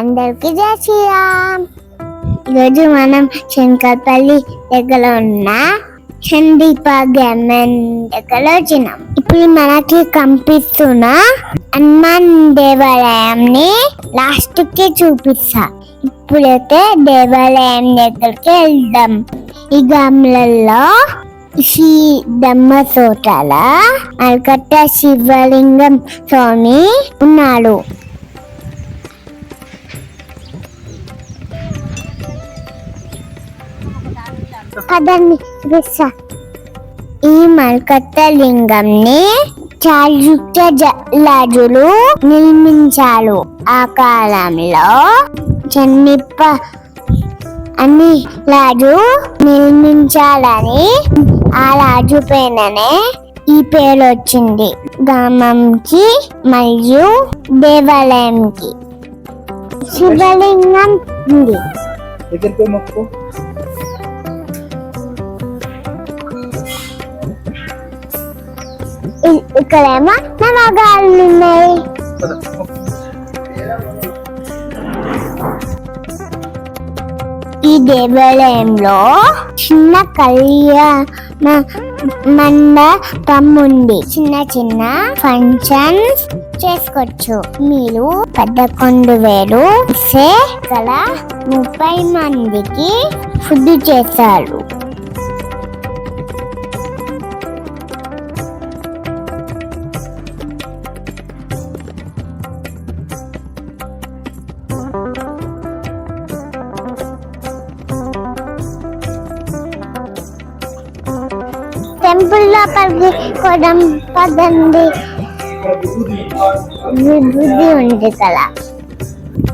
అందరికి జై శ్రీరామ్. ఈరోజు మనం శంకర్పల్లి దగ్గర ఉన్న చందీప గవర్నమెంట్ దగ్గర వచ్చినాం. ఇప్పుడు మనకి కనిపిస్తున్న హనుమాన్ దేవాలయంని లాస్ట్కి చూపిస్తా. ఇప్పుడైతే దేవాలయం దగ్గరికి వెళ్దాం. ఈ గ్రామాలలో శ్రీ దమ్మ తోటల అల్కట్ట శివలింగం స్వామి ఉన్నాడు. కదండి ఈ మల్కత్త లింగంని చాళుక్య రాజులు నిర్మించారు. ఆ కాలంలో చెన్నిప్ప అని రాజు నిర్మించాలని ఆ రాజు పైననే ఈ పేరు వచ్చింది గ్రామంకి మరియు దేవాలయంకి. శివలింగం ఉంది. ఇక్కడేమో నవగాళ్ళు ఉన్నాయి దేవాలయంలో చిన్న కళ్యాణ మండపం ఉంది చిన్న చిన్న ఫంక్షన్స్ చేసుకోవచ్చు. మీరు పదకొండు వేలు గల ముప్పై మందికి ఫుడ్ చేస్తారు. టెంపుల్ లోపలికి కొడం పదండి. విభూతి ఉంది కదా.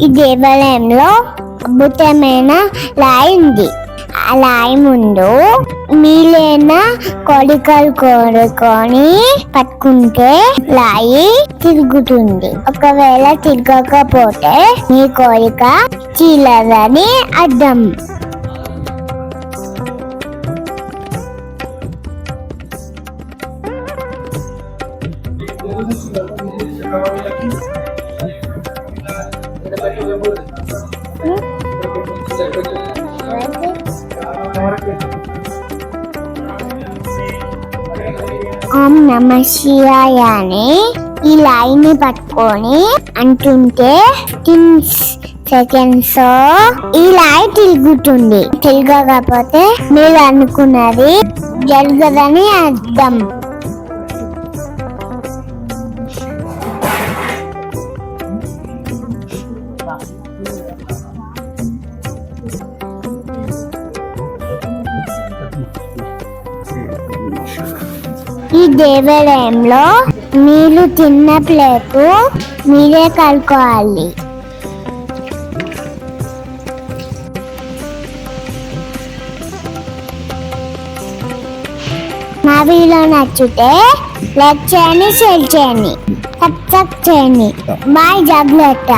ఈ దేవాలయంలో అద్భుతమైన లాయి ఉంది. ఆ లాయి ముందు మీలైన కోడికలు కోరుకొని పట్టుకుంటే లాయి తిరుగుతుంది. ఒకవేళ తిరగకపోతే మీ కోరిక చీలదని అర్థం. ఓం నమ శివాయ అని ఈ లైన్ని పట్టుకొని అంటుంటే టిన్స్ సెకండ్స్ ఈ లైట్ తిరుగుతుంది. తిరగకపోతే మీరు అనుకున్నది జరగదని అర్థం. దేవాలయంలో మీరు తిన్న ప్లేటు మీరే కలుకోవాలి మా వీడియో నచ్చితే లైక్ చేయండి షేర్ చేయండి సబ్స్క్రైబ్ చేయండి. బాయ్ జాగ్రత్త.